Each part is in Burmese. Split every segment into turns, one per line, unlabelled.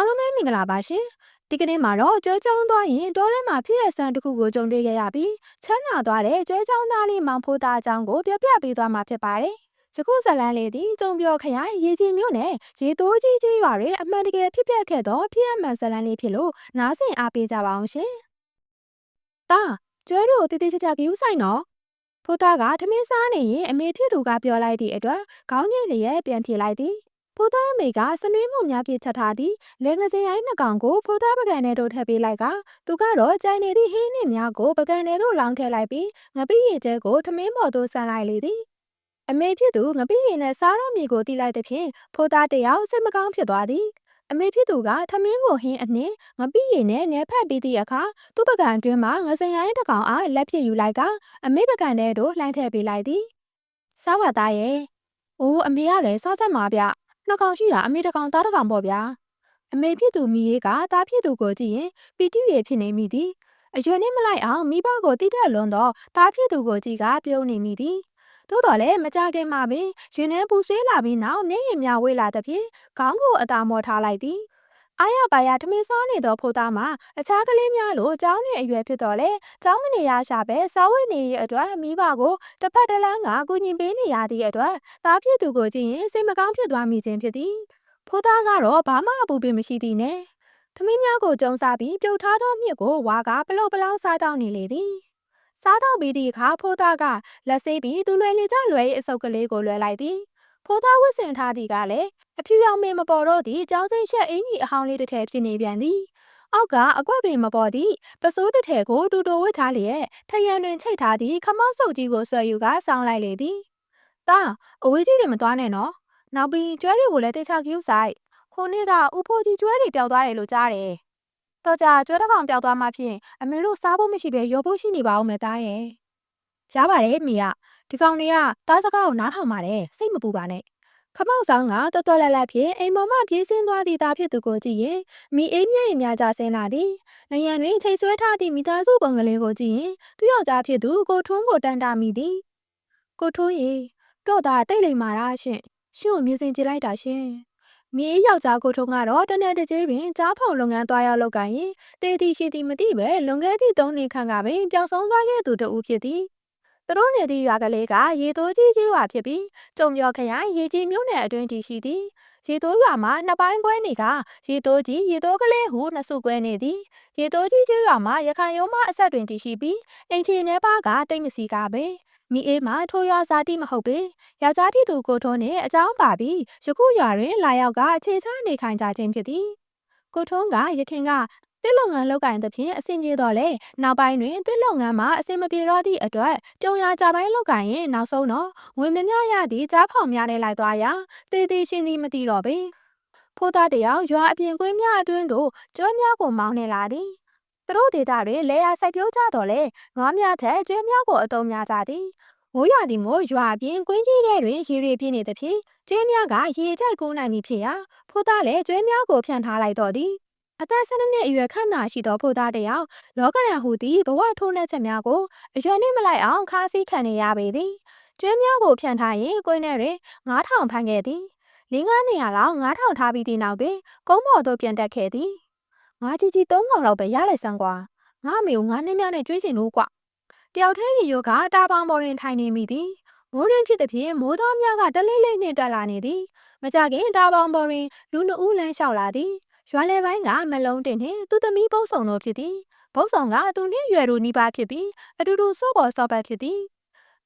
အားလုံးပဲမင်္ဂလာပါရှင်ဒီကနေ့မှာတော့ကျွဲချောင်းသွားရင်တောထဲမှာဖြစ်ရဆန်းတစ်ခုကိုကြုံတွေ့ခဲ့ရပြီးချမ်းသာသွားတဲ့ကျွဲချောင်းသားလေးမောင်ဖိုးသားအကြောင်းကိုပြပြပေးသွားမှာဖြစ်ပါတယ်ယခုဇလန်းလေးသည်ကျုံပြောခရိုင်ရေကြီးမြို့နယ်ရေတိုးကြီးကြီးရွာတွင်အမှန်တကယ်ဖြစ်ပျက်ခဲ့သောဖြစ်ရမှန်ဇလန်းလေးဖြစ်လို့နားဆင်အားပေးကြပါအောင်ရှင်တာကျွဲတို့တည်တည်ချာချာကြည့်ဆိုင်နော်ဖိုးသားကထမင်းစားနေရင်အမေဖြစ်သူကပြောလိုက်သည့်အတွက်ခေါင်းညိလျက်ပြန်ပြေလိုက်သည် ဖိုးသားအမေကစနွေးမှုများပြချက်ထားသည်လေငစင်ရိုင်းနှစ်ကောင်ကိုဖိုးသားပကံထဲတို့ထည့်ပေးလိုက်ကသူကတော့ကြိုင်နေသည့်ဟင်းနှင့်များကိုပကံထဲသို့လောင်းထည့်လိုက်ပြီးငပိရည်ကျဲကိုထမင်းပေါ်သို့ဆန်လိုက်လေသည်အမေဖြစ်သူငပိရည်နဲ့စားတော့မြေကိုတီးလိုက်သဖြင့်ဖိုးသားတယောက်စိတ်မကောင်းဖြစ်သွားသည်အမေဖြစ်သူကထမင်းကိုဟင်းအနှင့်ငပိရည်နဲ့နယ်ဖက်ပြီးသည့်အခါသူ့ပကံအတွင်းမှာငစင်ရိုင်းတစ်ကောင်အားလက်ဖြစ်ယူလိုက်ကအမေပကံထဲသို့လှမ်းထည့်ပေးလိုက်သည်စားပါသားရဲ့။အိုးအမေကလည်းစောဆက်မှာဗျ။ နှစ်ကောင်ရှိတာအမေတစ်ကောင်သားတစ်ကောင်ပေါ့ဗျာ။အမေဖြစ်သူမိရေးကသားဖြစ်သူကိုကြည့်ရင်ပီတိရဖြစ်နေမိသည်။အရွယ်နဲ့မလိုက်အောင်မိဘကိုတိတက်လွန်တော့သားဖြစ်သူကိုကြည့်ကပြုံးနေမိသည်။သို့တော်လည်းမကြခင်မှာပင်ရင်ထဲပူဆွေးလာပြီးနောက်မျက်ရည်များဝေးလာသဖြင့်ခေါင်းကိုအသာမော်ထားလိုက်သည်။ အားရပါရထမင်းစားနေသောဖိုးသားမှာအခြားကလေးများလိုကျောင်းနေအရွယ်ဖြစ်တော်လဲကျောင်းမနေရရှာပဲစားဝတ်နေရအတွက်မိဘကိုတစ်ဖက်တစ်လမ်းကကူညီပေးနေရသည့်အတွက်သားဖြစ်သူကိုကြည့်ရင်စိတ်မကောင်းဖြစ်သွားမိခြင်းဖြစ်သည်ဖိုးသားကတော့ဘာမှအပူပင်မရှိသည်နဲ့သမီးများကိုကြုံစားပြီးပြုတ်ထားသောမြစ်ကိုဝါကပလုတ်ပလောင်းစားတောင်းနေလေသည်စားတော့ပြီးသည့်အခါဖိုးသားကလက်ဆေးပြီးသူလွယ်လေကြလွယ်၏အစုပ်ကလေးကိုလွယ်လိုက်သည် ဖိုးသားဝစ်စင်ထားသည်ကလည်းအဖြူရောင်မင်းမပေါ်တော့သည့်ကြောင်းစိမ့်ရှက်အင်းကြီးအဟောင်းလေးတစ်ထည်ဖြစ်နေပြန်သည်အောက်ကအကွက်ပင်မပေါ်သည့်ပစိုးတစ်ထည်ကိုတူတူဝစ်ထားလျက်ထရံတွင်ချိတ်ထားသည့်ခမောက်စုပ်ကြီးကိုဆွဲယူကဆောင်းလိုက်လေသည်။တာအဝေးကြီးတွေမသွားနဲ့နော်။နောက်ပြီးကျွဲတွေကိုလည်းတိတ်ချကြည့်ဆိုင်။ခုနေ့ကဥဖိုးကြီးကျွဲတွေပျောက်သွားတယ်လို့ကြားတယ်။တော့ကြာကျွဲတစ်ကောင်ပျောက်သွားမှဖြင့်အမေတို့စားဖို့မရှိဘဲရောဖို့ရှိနေပါဦးမယ်တားရဲ့။ရပါတယ်မိက ဒီကောင်တွေကတားစကားကိုနားထောင်ပါတယ်စိတ်မပူပါနဲ့။ခမောက်ဆောင်ကတော်တော်လက်လက်ဖြင့်အိမ်ပေါ်မှပြေးဆင်းသွားသည့်သားဖြစ်သူကိုကြည့်ရင်မိအိမ်မျက်ရည်များကြဆင်းလာသည်။နိုင်ငံတွင်ချိန်ဆွဲထားသည့်မိသားစုပုံကလေးကိုကြည့်ရင်သူယောက်ျားဖြစ်သူကိုထွန်းကိုတန်တာမိသည်။ကိုထွန်းရေတော့တာတိတ်လိမ်မာတာရှင်။ရှင်ကိုမြင်စင်ကြည့်လိုက်တာရှင်။မြေယောက်ျားကိုထုံးကတော့တနေ့တကြေးတွင်ကြားဖောင်လုပ်ငန်းသွားရောက်လုပ်ကိုင်ရင်တေးတီရှိသည်မသိပဲလွန်ခဲ့သည့်၃နှစ်ခန့်ကပင်ပျောက်ဆုံးသွားခဲ့သူတဦးဖြစ်သည် သူတို့နေသည့်ရွာကလေးကရေတိုးကြီးကြီးရွာဖြစ်ပြီးကျုံပြော်ခရိုင်ရေကြီးမြို့နယ်အတွင်းတည်ရှိသည်ရေတိုးရွာမှာနှစ်ပိုင်းကွဲနေကရေတိုးကြီးရေတိုးကလေးဟုနှစ်စုကွဲနေသည်ရေတိုးကြီးကြီးရွာမှာရခိုင်ရုံးမအဆက်တွင်တည်ရှိပြီးအင်ချီနေပါကတိတ်မစီကပဲမိအေးမှာထိုရွာဇာတိမဟုတ်ပေယောက်ျားပြည်သူကိုထုံးနှင့်အကြောင်းပါပြီးယခုရွာတွင်လာရောက်ကအခြေချနေခိုင်ကြခြင်းဖြစ်သည်ကိုထုံးကရခင်ကတ စ်လုပ်ငန်းလုပ်ကိုင်သဖြင့်အဆင်ပြေတော့လေနောက်ပိုင်းတွင်တစ်လုပ်ငန်းမှာအဆင်မပြေတော့သည့်အတွက်ကြုံရကြပိုင်းလုပ်ကိုင်ရင်နောက်ဆုံးတော့ဝင်မမြရသည့်ကြားဖောင်များနဲ့လိုက်သွားရာတည်တည်ရှင်းသည်မသိတော့ပေဖိုးသားတယောက်ရွာအပြင်ကွင်းများအတွင်းသို့ကျွဲများကိုမောင်းနေလာသည်သူတို့ဒေသတွင်လေယာစိုက်ပျိုးကြတော့လေနွားများထက်ကျွဲများကိုအတုံးများကြသည်မိုးရသည်မို့ရွာအပြင်ကွင်းကြီးထဲတွင်ရေတွေပြည့်နေသဖြင့်ကျွဲများကရေကြိုက်ကူးနိုင်ပြီဖြစ်ရာဖိုးသားလည်းကျွဲများကိုဖြန့်ထားလိုက်တော့သည် အသက်၁၂နှစ်အရွယ်ခန့်သာရှိသောဖိုသားတယောက်လောကရန်ဟူသည့်ဘဝထိုးနှက်ချက်များကိုအရွယ်နှင့်မလိုက်အောင်ခါးစည်းခံနေရပေသည်ကျွဲများကိုဖြန့်ထားရင်ကိုင်းထဲတွင်9000ဖမ်းခဲ့သည်လင်းကားနေရလောက်9000ထားပြီးသည့်နောက်တွင်ကုန်းပေါ်သို့ပြန်တက်ခဲ့သည်ငါကြီးကြီး၃កောင်လောက်ပဲရလိုက်စမ်းကွာငါအမေကိုငါနှင်းများနဲ့ကျွေးချင်လို့ကွတယောက်တည်းရေရိုးကတာပေါင်ပေါ်တွင်ထိုင်နေမိသည်မိုးရင်းဖြစ်သည်ဖြင့်မိုးသားများကတလိမ့်လိမ့်နှင့်တက်လာနေသည်မကြခင်တာပေါင်ပေါ်တွင်လူနှုတ်လန်းလျှောက်လာသည် ရွာလယ်ပိုင်းကမလုံးတင်နှင့်သူသမီးပုတ်ဆောင်တို့ဖြစ်သည်ပုတ်ဆောင်ကသူနှင့်ရွယ်တို့နီးပါးဖြစ်ပြီးအတူတူစော့ပေါ်စော့ပတ်ဖြစ်သည်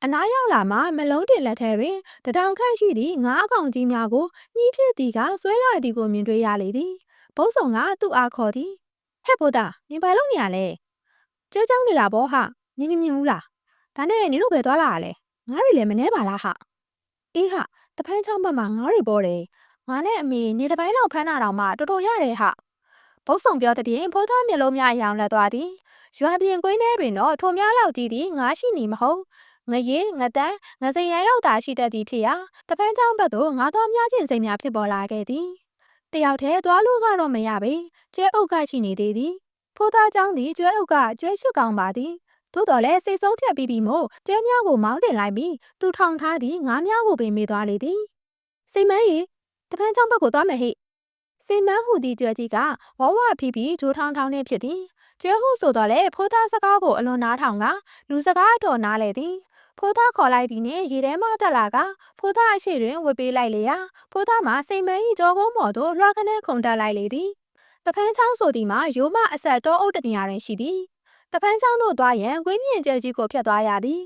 အနားရောက်လာမှမလုံးတင်လက်ထဲတွင်တထောင်ခန့်ရှိသည့်ငါးအကောင်ကြီးများကိုညှိဖြစ်သည်ကဆွဲလာသည်ကိုမြင်တွေ့ရလေသည်ပုတ်ဆောင်ကသူ့အားခေါ်သည်ဟဲ့ဘိုးသားနင်ဘာလုပ်နေရလဲကျဲချောင်းနေတာဘောဟာနင်မမြင်ဘူးလားဒါနဲ့နင်တို့ဘယ်သွားလာရလဲငါးတွေလည်းမနှဲပါလားဟာအေးဟာတဖန်းချောင်းဘက်မှာငါးတွေပေါ်တယ် ငါနဲ့အမေနေတပိုင်းလောက်ဖမ်းတာတော့မှတော်တော်ရတယ်ဟာဘုတ်ဆောင်ပြောတဲ့ပြင်ဖိုးသားမျက်လုံးများအယောင်လက်သွားသည်ရွာပြင်ကွင်းထဲတွင်တော့ထိုများလောက်ကြီးသည်ငါရှိနေမဟုတ်ငရေငတန်းငစိန်ရိုင်းတော့သာရှိတတ်သည်ဖြစ်ရာတပန်းချောင်းဘက်သို့ငါတော်များခြင်းစိတ်များဖြစ်ပေါ်လာခဲ့သည်တယောက်တည်းသွားလို့ကတော့မရပေကျွဲအုပ်ကရှိနေသေးသည်ဖိုးသားချောင်းသည်ကျွဲအုပ်ကကျွဲရှုကောင်းပါသည်သို့တော်လည်းစိတ်ဆုံးဖြတ်ပြီးပြီမို့ကျွဲများကိုမောင်းတင်လိုက်ပြီးသူထောင်ထားသည့်ငါးများကိုပင်မေးသွားလေသည်စိတ်မန်းရီ တပန်းချောင်းဘက်ကိုသွားမယ်ဟိစိတ်မန်းဟူသည့်ကြွယ်ကြီးကဝဝဖီးပြီးဂျိုးထောင်းထောင်းနှင့်ဖြစ်သည်ကျွဲဟုဆိုတော့လေဖိုးသားစကားကိုအလွန်နားထောင်ကလူစကားတော်နားလေသည်ဖိုးသားခေါ်လိုက်သည်နှင့်ရေထဲမှတက်လာကဖိုးသားအရှိတွင်ဝစ်ပေးလိုက်လေရာဖိုးသားမှာစိတ်မန်း၏ကြောကုန်းပေါ်သို့လွှာကနေခုန်တက်လိုက်လေသည်တဖန်းချောင်းဆိုသည်မှာရိုးမအဆက်တောအုပ်တနေရာတွင်ရှိသည်တဖန်းချောင်းသို့သွားရန်ကွင်းမြင့်ကျဲကြီးကိုဖြတ်သွားရသည်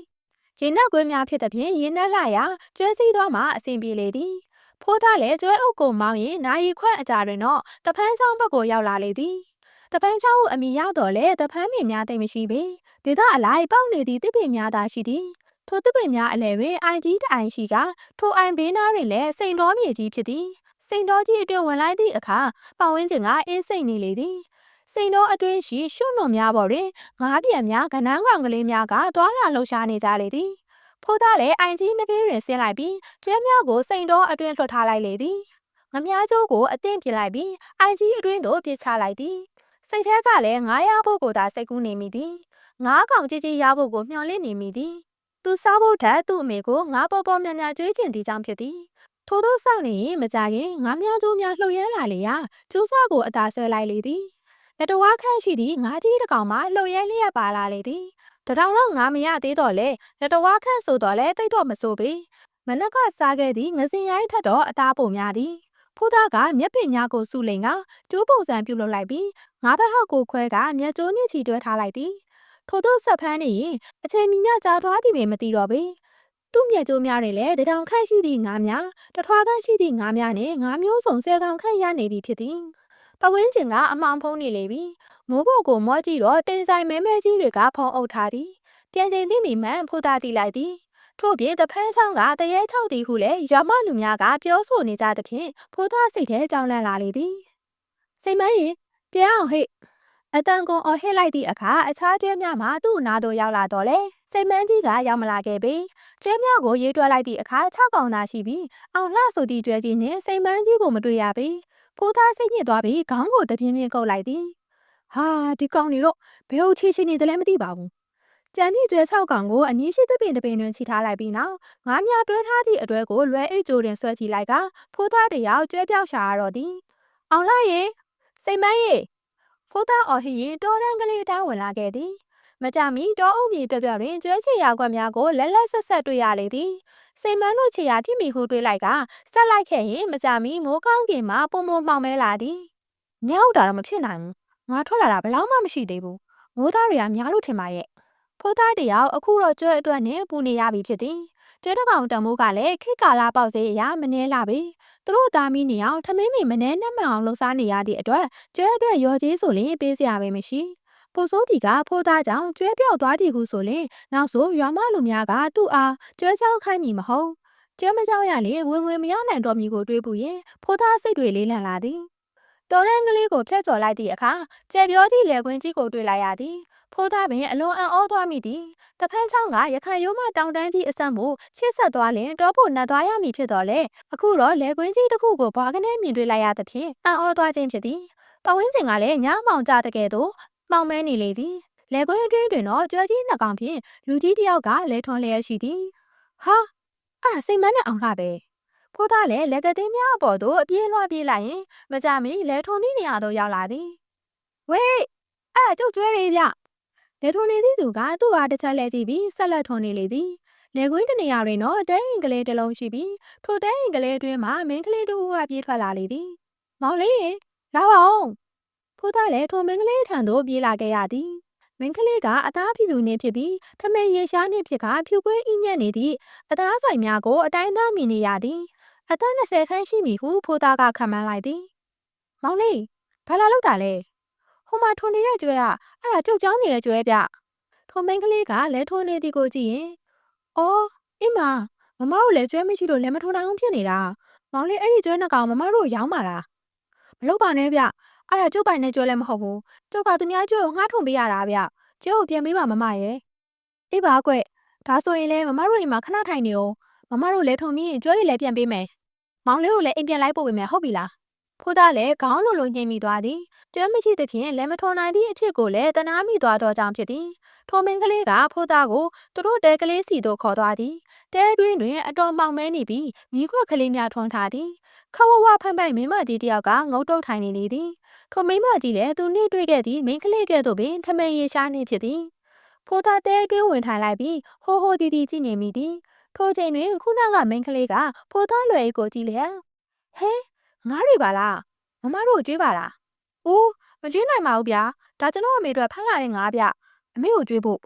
ရေနက်ကွင်းများဖြစ်သည်ဖြင့်ရေနက်လာရာကျွဲစည်းသွားမှအဆင်ပြေလေသည် ဖိုးသားလည်းကျွဲအုပ်ကိုမောင်းရင်နိုင်ခွက်အကြာတွင်တော့တဖန်းချောင်းဘက်ကိုရောက်လာလေသည်တပန်းချောင်းကိုအမိရောက်တော့လေတဖန်းပင်များတိတ်မရှိပေဒေသအလိုက်ပေါက်နေသည့်တစ်ပင်များသာရှိသည်ထိုတစ်ပင်များအလဲတွင်အိုင်ကြီးတအိုင်ရှိကထိုအိုင်ဘေးနားတွင်လည်းစိန်တော်မြေကြီးဖြစ်သည်စိန်တော်ကြီးအတွင်ဝင်လိုက်သည့်အခါပတ်ဝန်းကျင်ကအင်းစိတ်နေလေသည်စိန်တော်အတွင်းရှိရှုံ့နုံများပေါ်တွင်ငါးပြန်များကနန်းကောင်ကလေးများကသွားလာလှုပ်ရှားနေကြလေသည် ဖိုးသားလည်းအိုင်ကြီးနှစ်ပြေးတွင်ဆင်းလိုက်ပြီးကျွဲများကိုစိန်တော်အတွင်းလွှတ်ထားလိုက်လေသည်ငမားကျိုးကိုအသင့်ပြလိုက်ပြီးအိုင်ကြီးအတွင်းသို့ပြစ်ချလိုက်သည်စိတ်ထဲကလည်းငားရဖို့ကိုသာစိတ်ကူးနေမိသည်ငားကောင်ကြီးကြီးရဖို့ကိုမျှော်လင့်နေမိသည်သူစားဖို့ထက်သူ့အမေကိုငားပေါ်ပေါ်များများကြွေးကျင်သည်ကြောင့်ဖြစ်သည်ထို့သောစောင့်နေရင်မကြခင်ငားများကျိုးများလှုပ်ရမ်းလာလေရာကျိုးစားကိုအသာဆွဲလိုက်လေသည်လက်တော်ခန့်ရှိသည့်ငားကြီးတစ်ကောင်မှလှုပ်ရမ်းလျက်ပါလာလေသည် တထောင်တော့ငားမရသေးတော့လေလက်တော်ခန့်ဆိုတော့လေတိတ်တော့မဆိုပေမနက်ကစားခဲ့သည့်ငစင်ရိုင်းထက်တော့အသားပုံများသည်ဖိုးသားကမျက်ပင်များကိုစုလိန်ကကျိုးပုံစံပြုလုပ်လိုက်ပြီးငါးဘက်ဟောက်ကိုခွဲကမျက်ကျိုးနှင့်ချီတွဲထားလိုက်သည်ထို့သောဆက်ဖမ်းနေရင်အချိန်မီမျှကြာသွားသည်ပင်မသိတော့ပေသူ့မျက်ကျိုးများတွင်လည်းတထောင်ခန့်ရှိသည့်ငါးများတထွားခန့်ရှိသည့်ငါးများနှင့်ငါးမျိုးစုံဆယ်ကောင်ခန့်ရနေပြီဖြစ်သည် ပဝင်းကျင်ကအမောင်ဖုံးနေလေပြီမိုးဖို့ကိုမောကြည့်တော့တင်ဆိုင်မဲမဲကြီးတွေကဖုံးအုပ်ထားသည်ပြန်ချိန်သိမိမှန်ဖိုးသားတိလိုက်သည်ထို့ပြင်တဖန်းဆောင်ကတရေ၆တီဟုလည်းရွာမလူများကပြောဆိုနေကြသဖြင့်ဖိုးသားစိတ်ထဲကြောင်းလန့်လာလေသည်စိတ်မရင်ပြန်အောင်ဟိတ်အတန်ကုန်အော်ဟစ်လိုက်သည့်အခါအခြားကျဲများမှသူ့နားသို့ရောက်လာတော့လေစိတ်မန်းကြီးကရောက်မလာခဲ့ပေကျဲများကိုရေးတွက်လိုက်သည့်အခါ၆កောင်သာရှိပြီးအောင်လှဆိုသည့်ကျဲကြီးနှင့်စိတ်မန်းကြီးကိုမတွေ့ရပေ ဖိုးသားစိတ်ညစ်သွားပြီးခေါင်းကိုတပြင်းပြင်းကုပ်လိုက်သည်ဟာဒီကောင်တွေတော့ဘယ်ဟုတ်ချီချီနေတယ်လဲမသိပါဘူးကြံသည့်ကျွဲဆောက်ကောင်ကိုအနည်းရှိသပင်တပင်တွင်ခြိထားလိုက်ပြီးနောက်ငါးမြတွဲထားသည့်အတွဲကိုလွယ်အိတ်ကြိုတွင်ဆွဲချလိုက်ကဖိုးသားတယောက်ကျွဲပြောက်ရှာရတော့သည်အောင်လာရေစိတ်မန်းရေဖိုးသားအော်ဟစ်ရင်တောရန်ကလေးတောင်းဝင်လာခဲ့သည် မကြမီတောအုပ်မြေပြပြတွင်ကျွဲချေရာကွက်များကိုလက်လက်ဆက်ဆက်တွေ့ရလေသည်စိတ်မန်းတို့ချေရာထိမိဟုတွေးလိုက်ကဆက်လိုက်ခဲ့ရင်မကြမီမိုးကောင်းကင်မှာပုံပုံမှောင်မဲလာသည်ညောက်တာတော့မဖြစ်နိုင်ဘူးငါထွက်လာတာဘယ်လောက်မှမရှိသေးဘူးမိုးသားတွေကများလို့ထင်ပါရဲ့ဖိုးသားတယောက်အခုတော့ကျွဲအတွက်နဲ့ပူနေရပြီဖြစ်သည်ကျွဲတကောင်တမိုးကလည်းခိကာလာပေါက်စေးအရာမနှဲလာပြီသူတို့သားမီးနေအောင်ထမင်းမီမနှဲနှက်မှန်အောင်လှုပ်ရှားနေရသည့်အတွက်ကျွဲအတွက်ရော်ကြီးဆိုရင်ပေးစရာပဲမရှိ ပိုစိုးတီကဖိုးသားကြောင့်ကျွဲပြောက်သွားသည်ဟုဆိုရင်နောက်ဆိုရွာမလူများကသူ့အားကျွဲချောင်းခိုင်းမိမဟုတ်ကျွဲမကြောက်ရလေဝင်ဝင်မရနိုင်တော့မီကိုတွေးပူရင်ဖိုးသားစိတ်တွေလေးလန့်လာသည်တော်ရန်ကလေးကိုဖျက်ကျော်လိုက်သည့်အခါကျဲပြောသည့်လေကွင်းကြီးကိုတွေ့လိုက်ရသည်ဖိုးသားပင်အလွန်အံ့ဩသွားမိသည်တဖန်းချောင်းကရခိုင်ရိုးမတောင်တန်းကြီးအစမ်းကိုရှစ်ဆက်သွားလင်တောဖို့နှက်သွားရမည်ဖြစ်တော်လေအခုတော့လေကွင်းကြီးတစ်ခုကိုဘွားကနေမြင်တွေ့လိုက်ရသဖြင့်အံ့ဩသွားခြင်းဖြစ်သည်ပဝင်းကျင်ကလည်းညမောင်ကြတကယ်တော့ မှောင်မဲနေလေသည်လေကွင်းအတွင်းတွင်တော့ကြွယ်ကြီးနှစ်ကောင်ဖြင့်လူကြီးတယောက်ကလဲထွန်လျက်ရှိသည်ဟာအဲ့ဒါစိတ်မနဲ့အောင်လှပဲဖိုးသားလည်းလက်ကသေးများအပေါ်သို့အပြေးလွှားပြေးလိုက်ရင်မကြမီလဲထွန်သည့်နေရာသို့ရောက်လာသည်ဝေးအဲ့ဒါကျုပ်ကျွဲရည်ဗျလက်ထွန်နေသည့်သူကသူ့အားတစ်ချက်လဲကြည့်ပြီးဆက်လက်ထွန်နေလေသည်လေကွင်းတနေရာတွင်တော့တဲရင်ကလေးတစ်လုံးရှိပြီးထိုတဲရင်ကလေးအတွင်းမှာမင်းကလေးတို့ကပြေးထွက်လာလေသည်မောင်လေးလာပါအောင် ဖိုးသားလည်းထိုမင်းကလေးထံသို့ပြေးလာခဲ့ရသည်မင်းကလေးကအသားဖြူဖြူနှင့်ဖြစ်ပြီးထမင်းရေရှားနှင့်ဖြစ်ကဖြူပွေးအညံ့နေသည့်အသားဆိုင်များကိုအတိုင်းသားမြင်နေရသည်အသက်20ခန်းရှိမည်ဟုဖိုးသားကခံမှန်းလိုက်သည်မောင်လေးဘာလာလောက်တာလဲဟိုမှာထွန်နေတဲ့ကျွဲကအဲ့ဒါကြုတ်ကြောင်းနေတဲ့ကျွဲဗျထိုမင်းကလေးကလဲထိုးနေသည်ကိုကြည့်ရင်အော်အင်းမမမတို့လည်းကျွဲမရှိလို့လည်းမထွန်နိုင်အောင်ဖြစ်နေတာမောင်လေးအဲ့ဒီကျွဲနှစ်ကောင်မမတို့ရောင်းပါလားမလုပ်ပါနဲ့ဗျ အဲ့ဒါကျုပ်ပိုင်နဲ့ကျွဲလည်းမဟုတ်ဘူးကျုပ်ကသူများကျွဲကိုငှားထုံပေးရတာဗျကျွဲကိုပြန်ပေးပါမမရဲ့အေးပါကွဒါဆိုရင်လည်းမမတို့အိမ်မှာခဏထိုင်နေအောင်မမတို့လည်းထုံပြီးရင်ကျွဲတွေလည်းပြန်ပေးမယ်မောင်လေးကိုလည်းအိမ်ပြန်လိုက်ပို့ပေးမယ်ဟုတ်ပြီလားဖိုးသားလည်းခေါင်းလိုလိုညှိမိသွားသည်ကျွဲမရှိသဖြင့်လည်းမထုံနိုင်သည့်အထစ်ကိုလည်းတနာမိသွားသောကြောင့်ဖြစ်သည်ထိုမင်းကလေးကဖိုးသားကိုသူတို့တဲကလေးစီသို့ခေါ်သွားသည်တဲတွင်တွင်အတော်မောင်မဲနေပြီးမိခွက်ကလေးများထွန်းထားသည် ခဝဝဖန်ပိုင်မိန်းမကြီးတယောက်ကငုတ်တုတ်ထိုင်နေလေသည်ထိုမိန်းမကြီးလည်းသူနှင့်တွေ့ခဲ့သည့်မိန်းကလေးကဲ့သို့ပင်ထမင်ရေရှားနှင့်ဖြစ်သည်ဖိုးသားတဲအတွင်းဝင်ထိုင်လိုက်ပြီးဟိုဟိုတီတီကြည့်နေမိသည်ထိုချိန်တွင်ခုနကမိန်းကလေးကဖိုးသားလွယ်အိတ်ကိုကြည့်လျက်ဟဲငါးတွေပါလားမမတို့ကြွေးပါလားအိုးမကြွေးနိုင်ပါဘူးဗျာဒါကျွန်တော်အမေတို့ဖမ်းလာတဲ့ငါးဗျအမေကိုကြွေးဖို့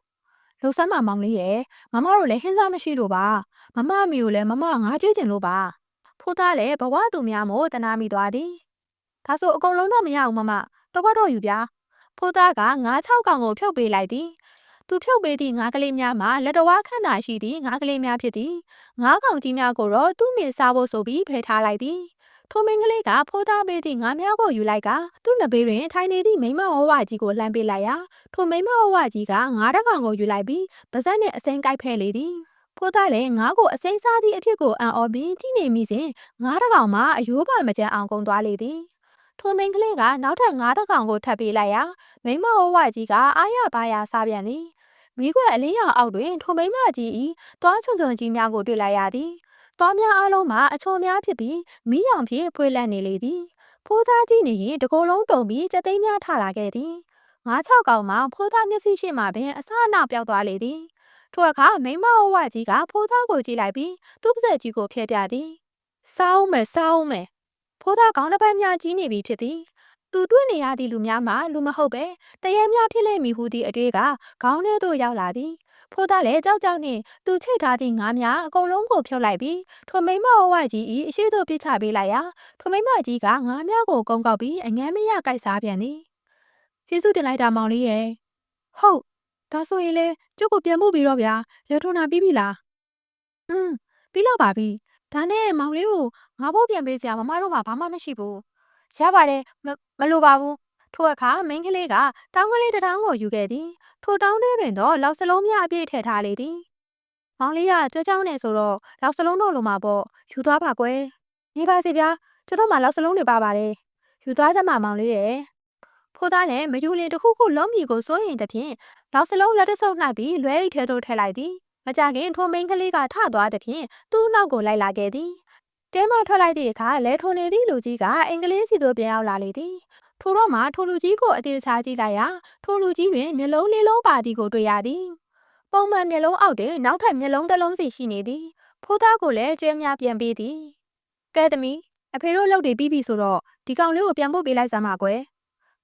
လှဆမ်းမမောင်လေးရဲ့မမတို့လည်းဟင်းစားမရှိလို့ပါမမအမေကိုလည်းမမငါကြွေးချင်လို့ပါ ဖိုးသားလည်းဘဝသူများမို့တနာမိသွားသည်ဒါဆိုအကုန်လုံးတော့မရဘူးမမတော့တော့ယူဗျာဖိုးသားကငါး၆កောင်ကိုဖြုတ်ပေးလိုက်သည်သူဖြုတ်ပေးသည့်ငါးကလေးများမှာလက်တော်ဝါခန့်သာရှိသည့်ငါးကလေးများဖြစ်သည်ငါးကောင်ကြီးများကိုတော့သူ့မိစားဖို့ဆိုပြီးဖယ်ထားလိုက်သည်ထိုမင်းကလေးကဖိုးသားပေးသည့်ငါးများကိုယူလိုက်ကသူ့နဘေးတွင်ထိုင်နေသည့်မိမဟောဝကြီးကိုလှမ်းပေးလိုက်ရာထိုမိမဟောဝကြီးကငါးတကောင်ကိုယူလိုက်ပြီးပါဇက်နှင့်အစိမ်းကိုက်ဖဲ့လေသည် ဖိုးသားလည်းငါးကိုအစိမ်းစားသည့်အဖြစ်ကိုအံ့ဩပြီးကြည့်နေမိစဉ်ငါးတကောင်မှအယိုးပါမကျန်အောင်ကုန်သွားလေသည်ထိုမိန်းကလေးကနောက်ထပ်ငါးတကောင်ကိုထပ်ပေးလိုက်ရာမိမဟောဝကြီးကအာရပါရစားပြန်သည်မိခွက်အလင်းရောင်အောက်တွင်ထိုမိမကြီးဤတွားချုံချုံကြီးများကိုတွေ့လိုက်ရသည်တွားများအလုံးမှာအချုံများဖြစ်ပြီးမိရောင်ဖြင့်ဖွေးလန့်နေလေသည်ဖိုးသားကြီးနေရင်တကိုယ်လုံးတုံပြီးကြက်သိမ်းများထလာခဲ့သည်ငါးချောက်ကောင်မှဖိုးသားမျက်စိရှိမှပင်အစအနပြောက်သွားလေသည် ထိုအခါမိမဟောဝကြီးကဖိုးသားကိုကြည့်လိုက်ပြီးသူ့ပါဇက်ကြီးကိုဖျက်ပြသည်စားအောင်မယ်စားအောင်မယ်ဖိုးသားကောင်းတစ်ပတ်များကြီးနေပြီဖြစ်သည်သူတွေ့နေရသည့်လူများမှလူမဟုတ်ပဲတရေများဖြစ်လိမ့်မည်ဟုသည့်အတွေ့ကခေါင်းထဲသို့ရောက်လာသည်ဖိုးသားလည်းကြောက်ကြောက်နှင့်သူချိတ်ထားသည့်ငါးများအကုန်လုံးကိုဖြုတ်လိုက်ပြီးထိုမိမဝဝကြီး၏အရှိသို့ပြစ်ချပေးလိုက်ရာထိုမိမကြီးကငါးများကိုကုန်းကောက်ပြီးအငမ်းမရကိုက်စားပြန်သည်ကျေးဇူးတင်လိုက်တာမောင်လေးရဲ့ဟုတ် ဒါဆိုရင်လေကျုပ်ကိုပြန်ဖို့ပြီးတော့ဗျာလေထုံနာပြီးပြီလားอืมပြီးတော့ပါပြီဒါနဲ့မောင်လေးကိုငါဖို့ပြန်ပေးစရာမမတို့မှဘာမှမရှိဘူးရပါတယ်မမလိုပါဘူးထိုအခါမိန်းကလေးကတောင်းကလေးတစ်တောင်းကိုယူခဲ့သည်ထိုတောင်းထဲတွင်တော့လောက်စလုံးများအပြည့်ထည့်ထားလေသည်မောင်လေးကကြွကြောင်းနေဆိုတော့လောက်စလုံးတော့လိုမှာပေါ့ယူသွားပါကွယ်နေပါစီဗျာကျွန်တော်မှလောက်စလုံးတွေပါပါတယ်ယူသွားကြမှာမောင်လေးရဲ့ဖိုးသားလည်းမယူလင်တစ်ခုခုလုံးမြီကိုစိုးရင်တဖြင့် လောက်စလုံးလက်တဆုပ်နှိုက်ပြီးလွဲအိတ်ထဲသို့ထည့်လိုက်သည်မကြခင်ထိုမိန်းကလေးကထသွားသဖြင့်သူ့နောက်ကိုလိုက်လာခဲ့သည်တဲမထွက်လိုက်သည့်အခါလဲထိုနေသည့်လူကြီးကအင်္ဂလိပ်စီသို့ပြန်ရောက်လာလေသည်ထိုတော့မှထိုလူကြီးကိုအသေးချာကြည့်လိုက်ရာထိုလူကြီးတွင်မျက်လုံးလေးလုံးပါသည်ကိုတွေ့ရသည်ပုံမှန်မျက်လုံးအောက်တွင်နောက်ထပ်မျက်လုံးတစ်လုံးစီရှိနေသည်ဖိုးသားကိုလည်းကျွဲများပြန်ပေးသည်ကဲသမီးအဖေတို့လုပ်တွေပြီးပြီဆိုတော့ဒီကောင်လေးကိုပြန်ပို့ပေးလိုက်စမ်းပါကွယ်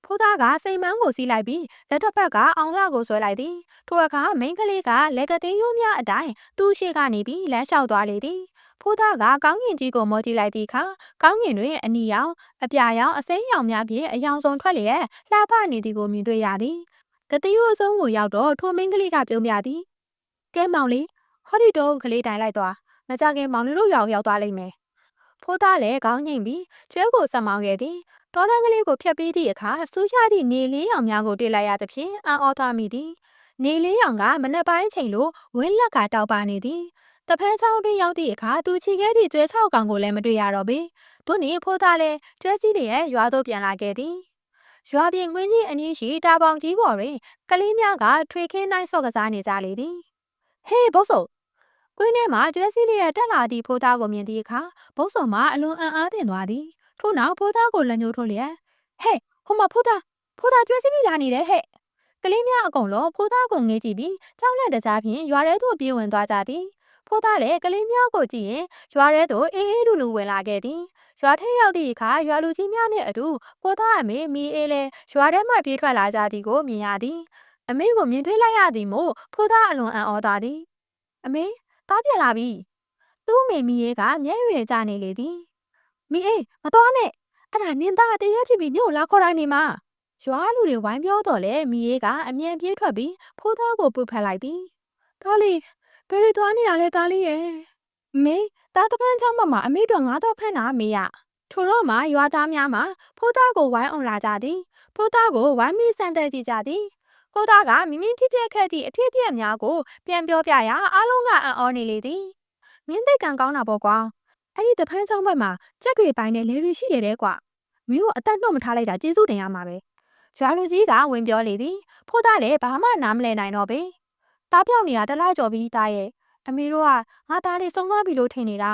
ဖိုးသားကစိန်မန်းကိုစီးလိုက်ပြီးလက်တစ်ဖက်ကအောင်လှကိုဆွဲလိုက်သည်ထိုအခါမိန်းကလေးကလက်ကသေးရိုးများအတိုင်းသူ့ရှေ့ကနေပြီးလမ်းလျှောက်သွားလေသည်ဖိုးသားကကောင်းကင်ကြီးကိုမော်ကြည့်လိုက်သည့်အခါကောင်းကင်တွင်အနီရောင်အပြာရောင်အစိမ်းရောင်များဖြင့်အယောင်စုံထွက်လျက်လှပနေသည်ကိုမြင်တွေ့ရသည်ကတိယိုးအဆုံးကိုရောက်တော့ထိုမင်းကလေးကပြုံးပြသည်ကဲမောင်လေးဟောဒီတော့ကလေးတိုင်လိုက်သွားမကြခင်မောင်လေးတို့ရောက်ရောက်သွားလိမ့်မယ်ဖိုးသားလည်းခေါင်းငိမ့်ပြီးကျွဲကိုဆက်မောင်းခဲ့သည် တောတန်းကလေးကိုဖျက်ပြီးသည့်အခါဆူးရသည့်နေလေးရောင်များကိုတွေ့လိုက်ရသဖြင့်အံ့ဩသွားမိသည်နေလေးရောင်ကမနက်ပိုင်းချိန်လိုဝင်းလက်ကတောက်ပါနေသည်တဖန်းချောင်းတွင်ရောက်သည့်အခါသူချီခဲ့သည့်ကျွဲ၆ကောင်ကိုလည်းမတွေ့ရတော့ပေသူနှင့်ဖိုးသားလည်းကျွဲစည်းလျက်ရွာသို့ပြန်လာခဲ့သည်ရွာပြင်ကွင်းကြီးအနီးရှိတာပေါင်ကြီးပေါ်တွင်ကလေးများကထွေခင်းနိုင်ဆော့ကစားနေကြလေသည်ဟေးဘုတ်ဆုပ်ကွင်းထဲမှာကျွဲစည်းလျက်တက်လာသည့်ဖိုးသားကိုမြင်သည့်အခါဘုတ်ဆုပ်မှအလွန်အံ့အားသင့်သွားသည် ထို့နောက်ဖိုးသားကိုလက်ညှိုးထိုးလျက်ဟဲ့ဟိုမှာဖိုးသားဖိုးသားကျွဲစည်းပြီးလာနေတယ်ဟဲ့ကလေးများအကုန်လုံးဖိုးသားကိုငေးကြည့်ပြီးကြောက်လက်တစားဖြင့်ရွာထဲသို့ပြေးဝင်သွားကြသည်ဖိုးသားလည်းကလေးများကိုကြည့်ရင်ရွာထဲသို့အေးအေးလူလူဝင်လာခဲ့သည်ရွာထဲရောက်သည့်အခါရွာလူကြီးများနှင့်အတူဖိုးသားအမေမိအေးလည်းရွာထဲမှပြေးထွက်လာကြသည်ကိုမြင်ရသည်အမေကိုမြင်တွေ့လိုက်ရသည်မို့ဖိုးသားအလွန်အံ့ဩသွားသည်အမေတားပြန်လာပြီသူ့မေမိအေးကမျက်ရည်ကျနေလေသည် မိအေးမတော်နဲ့အဲ့ဒါနင်သားတရက်ချပြီးမြို့လာခေါ်တိုင်းနေမှာရွာလူတွေဝိုင်းပြောတော့လေမိအေးကအမြန်ပြေးထွက်ပြီးဖိုးသားကိုပုတ်ဖက်လိုက်သည်ဒါလီဘယ်ရီသွားနေရလဲသားလေးရဲ့မေတားတပန်းချောင်းမမအမေတို့ငါတော့ဖမ်းတာမေရထိုတော့မှရွာသားများမှဖိုးသားကိုဝိုင်းအောင်လာကြသည်ဖိုးသားကိုဝိုင်းမိဆန်တဲ့ကြည့်ကြသည်ဖိုးသားကမိမိဖြစ်ဖြစ်ခဲ့သည့်အဖြစ်အပျက်များကိုပြန်ပြောပြရာအားလုံးကအံ့ဩနေလေသည်မင်းသိကံကောင်းတာပေါ့ကွာ အဲ့ဒီတဖန်းချောင်းဘက်မှာကြက်တွေပိုင်းနဲ့လေတွေရှိတယ်တဲ့ကွာမင်းကိုအသက်နှုတ်မထားလိုက်တာကျေးဇူးတင်ရမှာပဲရွာလူကြီးကဝင်ပြောလေသည်ဖိုးသားလည်းဘာမှနားမလည်နိုင်တော့ပေတားပြောင်းနေတာတလားကြော်ပြီးသားရဲ့အမေတို့ကငါသားလေးဆုံးသွားပြီလို့ထင်နေတာ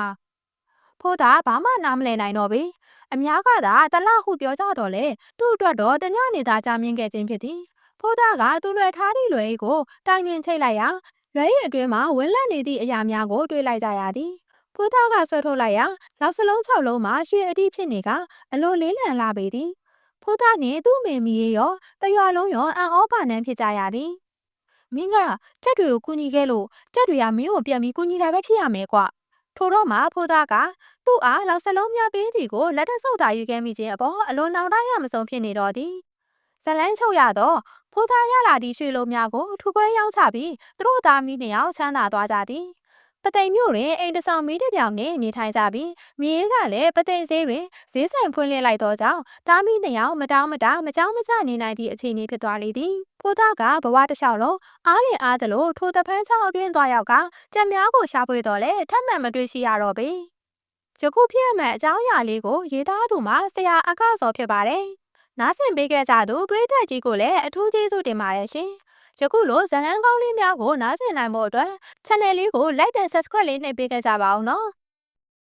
ဖိုးသားဘာမှနားမလည်နိုင်တော့ပေအများကသာတလဟုပြောကြတော့လေသူ့အတွက်တော့တညနေသာကြာမြင့်ခဲ့ခြင်းဖြစ်သည်ဖိုးသားကသူ့လွယ်ထားသည့်လွယ်အိတ်ကိုတိုင်နှင်ချိတ်လိုက်ရာရွယ်အိတ်အတွင်းမှာဝင်းလန့်နေသည့်အရာများကိုတွေ့လိုက်ကြရသည် ဖိုးသားကဆွဲထုတ်လိုက်ရာနောက်စလုံး၆လုံးမှာရွှေအတိဖြစ်နေကအလိုလေးလံလာပေသည်ဖိုးသားနှင့်သူ့မေမီရေရောတရွာလုံးရောအံ့ဩပါနှံဖြစ်ကြရသည်မင်းကကြက်တွေကိုကူညီခဲ့လို့ကြက်တွေကမင်းကိုပြန်ပြီးကူညီတာပဲဖြစ်ရမယ်ကွထို့တော့မှဖိုးသားကသူ့အားလောက်စလုံးများပေးသည်ကိုလက်တဆုပ်သာယူခဲ့မိခြင်းအပေါ်အလွန်နောင်တရမဆုံးဖြစ်နေတော့သည်ဇလန်းချုပ်ရတော့ဖိုးသားရလာသည့်ရွှေလုံးများကိုထူပွဲရောင်းချပြီးသူတို့သားမိနှစ်ယောက်ချမ်းသာသွားကြသည် ပသိမ်မြို့တွင်အိမ်တဆောင်မီးတစ်ပြောင်နှင့်နေထိုင်ကြပြီးမြေးကလည်းပသိမ်ဈေးတွင်ဈေးဆိုင်ဖွင့်လှစ်လိုက်သောကြောင့်သားမိနှစ်ယောက်မတောင်းမတမကြောက်မကြနေနိုင်သည့်အခြေအနေဖြစ်သွားလေသည်ဖိုးသားကဘဝတစ်လျှောက်လုံးအားလင်အားသလိုထိုတပန်းချောင်းအတွင်းသွားရောက်ကကြက်များကိုရှာဖွေတော့လဲထပ်မံမတွေ့ရှိရတော့ပေယခုဖြစ်အမှန်အကြောင်းအရာလေးကိုရေးသားသူမှာဆရာအကစောဖြစ်ပါတယ်နားဆင်ပေးခဲ့ကြသူပရိသတ်ကြီးကိုလည်းအထူးကျေးဇူးတင်ပါတယ်ရှင် ယခုလိုဇာတ်လမ်းကောင်းလေးများကိုနားဆင်နိုင်ဖို့အတွက် channel လေးကို like and subscribe လေးနှိပ်ပေးခဲ့ကြပါအောင်နော်